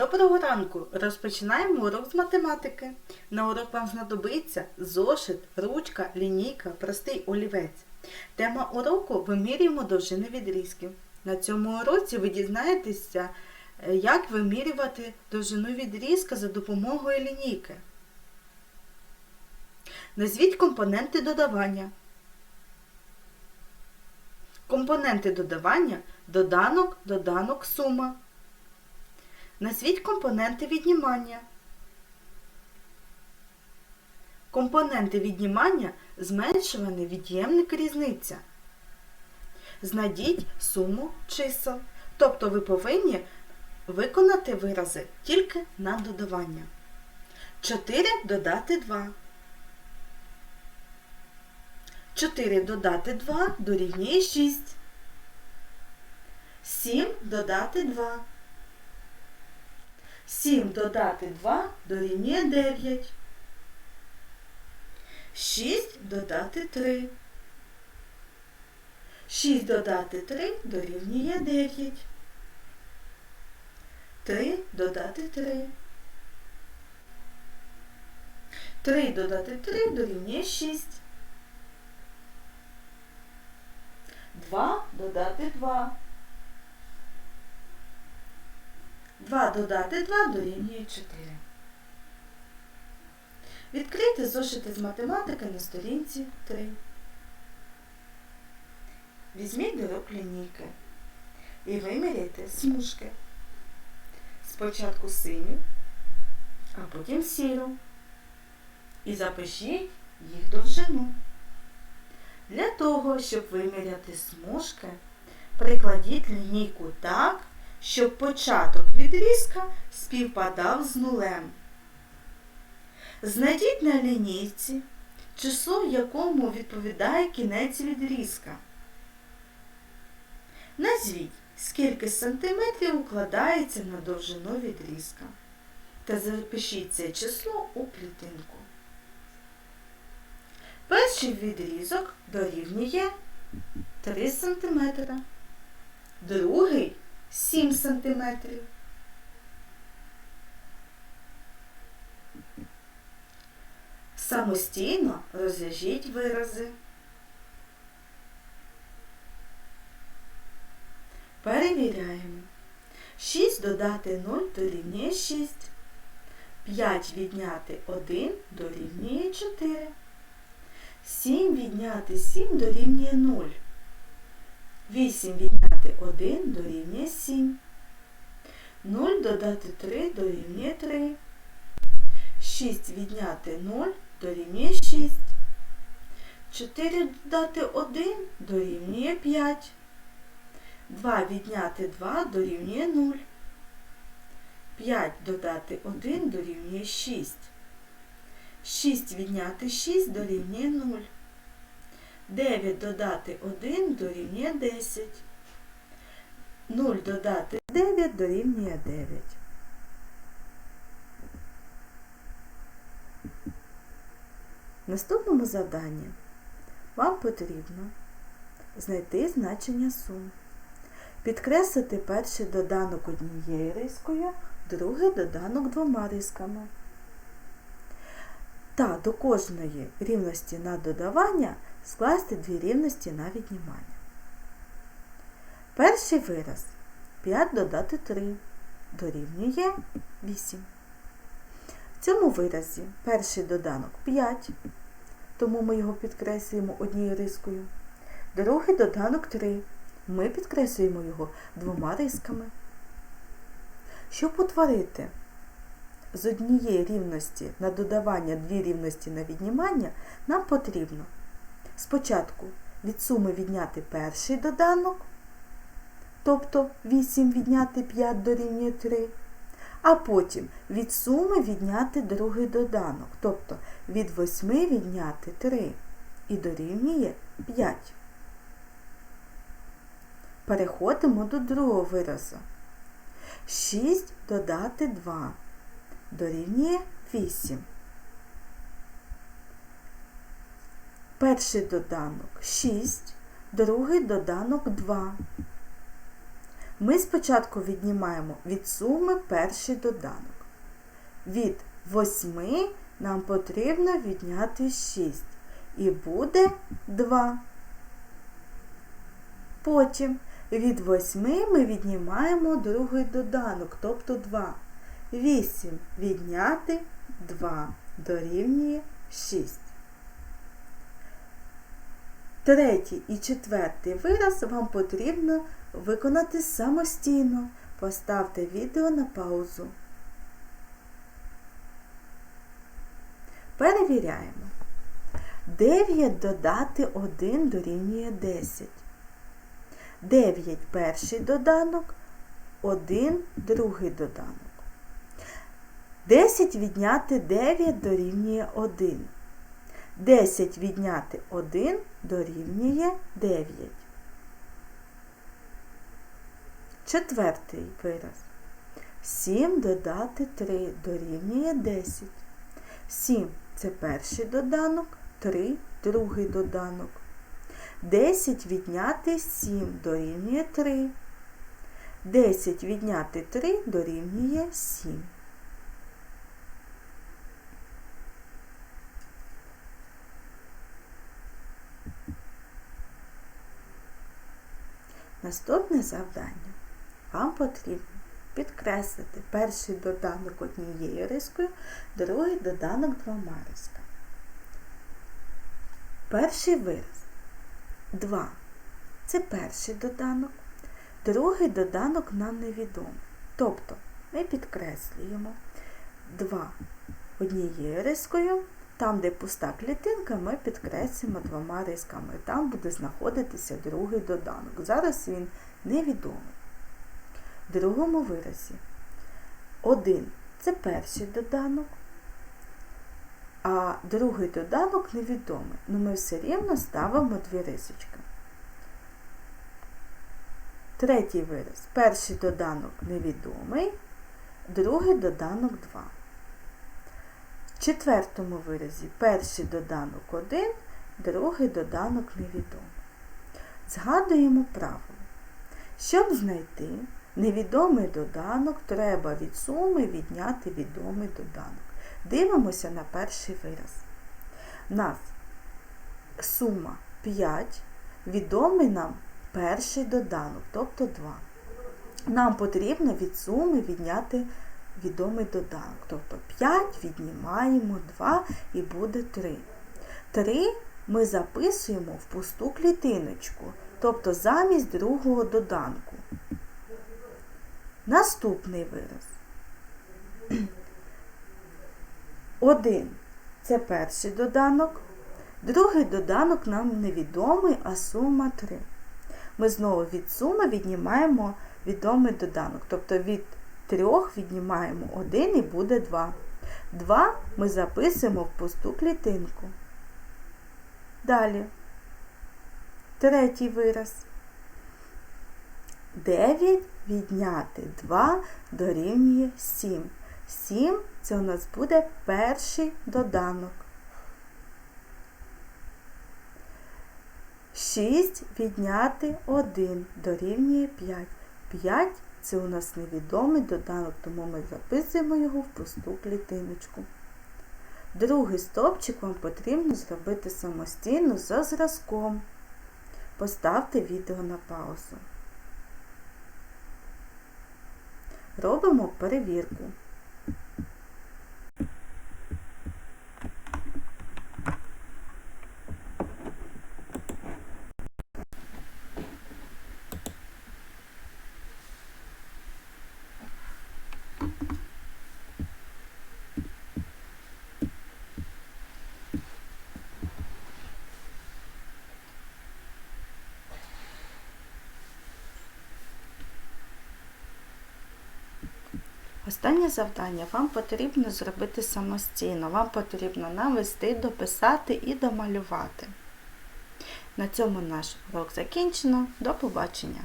Доброго ранку! Розпочинаємо урок з математики. На урок вам знадобиться зошит, ручка, лінійка, простий олівець. Тема уроку вимірюємо довжини відрізків. На цьому уроці ви дізнаєтеся, е, як вимірювати довжину відрізка за допомогою лінійки. Назвіть компоненти додавання. Компоненти додавання доданок, доданок, сума. Назвіть компоненти віднімання. Компоненти віднімання зменшуваний від'ємник різниця. Знайдіть суму чисел. Тобто ви повинні виконати вирази тільки на додавання. 4 додати 2. 4 додати 2 дорівнює 6. 7 додати 2. 7 додати 2 дорівнює 9. 6 додати 3. 6 додати 3 дорівнює 9. 3 додати 3. 3 додати 3 дорівнює 6. 2 додати 2. 2 додати 2 дорівнює 4. Відкрийте зошити з математики на сторінці 3. Візьміть рук лінійки і виміряйте смужки. Спочатку синю, а потім сіру. І запишіть їх довжину. Для того, щоб виміряти смужки, прикладіть лінійку так, щоб початок відрізка співпадав з нулем. Знайдіть на лінійці число, якому відповідає кінець відрізка. Назвіть, скільки сантиметрів укладається на довжину відрізка. Та запишіть це число у клітинку. Перший відрізок дорівнює 3 см. Другий 7 сантиметрів. Самостійно розв'яжіть вирази. Перевіряємо. 6 додати 0 дорівнює 6. 5 відняти 1 дорівнює 4. 7 відняти 7 дорівнює 0. 8 відняти 1 дорівнює 7. 0 додати 3 дорівнює 3. 6 відняти 0 дорівнює 6. 4 додати 1 дорівнює 5. 2 відняти 2 дорівнює 0. 5 додати 1 дорівнює 6. 6 відняти 6 дорівнює 0. 9 додати 1 дорівнює 10. 0 додати 9 дорівнює 9. В наступному завданні вам потрібно знайти значення сум. Підкреслити перший доданок однією рискою, другий доданок двома рисками. Та до кожної рівності на додавання скласти дві рівності на віднімання. Перший вираз 5 додати 3 дорівнює 8. В цьому виразі перший доданок 5, тому ми його підкреслюємо однією рискою. Другий доданок 3. Ми підкреслюємо його двома рисками. Щоб утворити з однієї рівності на додавання дві рівності на віднімання, нам потрібно спочатку від суми відняти перший доданок, тобто 8 відняти 5 дорівнює 3, а потім від суми відняти другий доданок, тобто від 8 відняти 3 і дорівнює 5. Переходимо до другого виразу. 6 додати 2 дорівнює 8. Перший доданок 6, другий доданок 2. Ми спочатку віднімаємо від суми перший доданок. Від 8 нам потрібно відняти 6. І буде 2. Потім від 8 ми віднімаємо другий доданок, тобто 2. 8 відняти 2 дорівнює 6. Третій і четвертий вираз вам потрібно виконати самостійно. Поставте відео на паузу. Перевіряємо. 9 додати 1 дорівнює 10. 9 перший доданок, 1 другий доданок. 10 відняти 9 дорівнює 1. 10 відняти 1 дорівнює 9. Четвертий вираз. 7 додати 3 дорівнює 10. 7 це перший доданок, 3 другий доданок. 10 відняти 7 дорівнює 3. 10 відняти 3 дорівнює 7. Наступне завдання. Вам потрібно підкреслити перший доданок однією рискою, другий доданок двома рисками. Перший вираз 2. Це перший доданок, другий доданок нам невідомий. Тобто ми підкреслюємо 2 однією рискою, там, де пуста клітинка, ми підкреслюємо двома рисками. Там буде знаходитися другий доданок. Зараз він невідомий. В другому виразі 1 це перший доданок, а другий доданок невідомий. Ну ми все рівно ставимо дві рисочки. Третій вираз. Перший доданок невідомий, другий доданок 2. В четвертому виразі перший доданок 1, другий доданок невідомий. Згадуємо правило. Щоб знайти невідомий доданок, треба від суми відняти відомий доданок. Дивимося на перший вираз. У нас сума 5, відомий нам перший доданок, тобто 2. Нам потрібно від суми відняти відомий доданок. Тобто 5 віднімаємо 2 і буде 3. 3 ми записуємо в пусту клітиночку, тобто замість другого доданку. Наступний вираз. 1 це перший доданок, другий доданок нам невідомий, а сума 3. Ми знову від суми віднімаємо відомий доданок, тобто від 3 віднімаємо 1 і буде 2. 2 ми записуємо в пусту клітинку. Далі. Третій вираз. 9 відняти 2 дорівнює 7. 7 це у нас буде перший доданок. 6 відняти 1 дорівнює 5. 5 це у нас невідомий доданок, тому ми записуємо його в пусту клітиночку. Другий стовпчик вам потрібно зробити самостійно за зразком. Поставте відео на паузу. Робимо перевірку. Останнє завдання вам потрібно зробити самостійно. Вам потрібно навести, дописати і домалювати. На цьому наш урок закінчено. До побачення!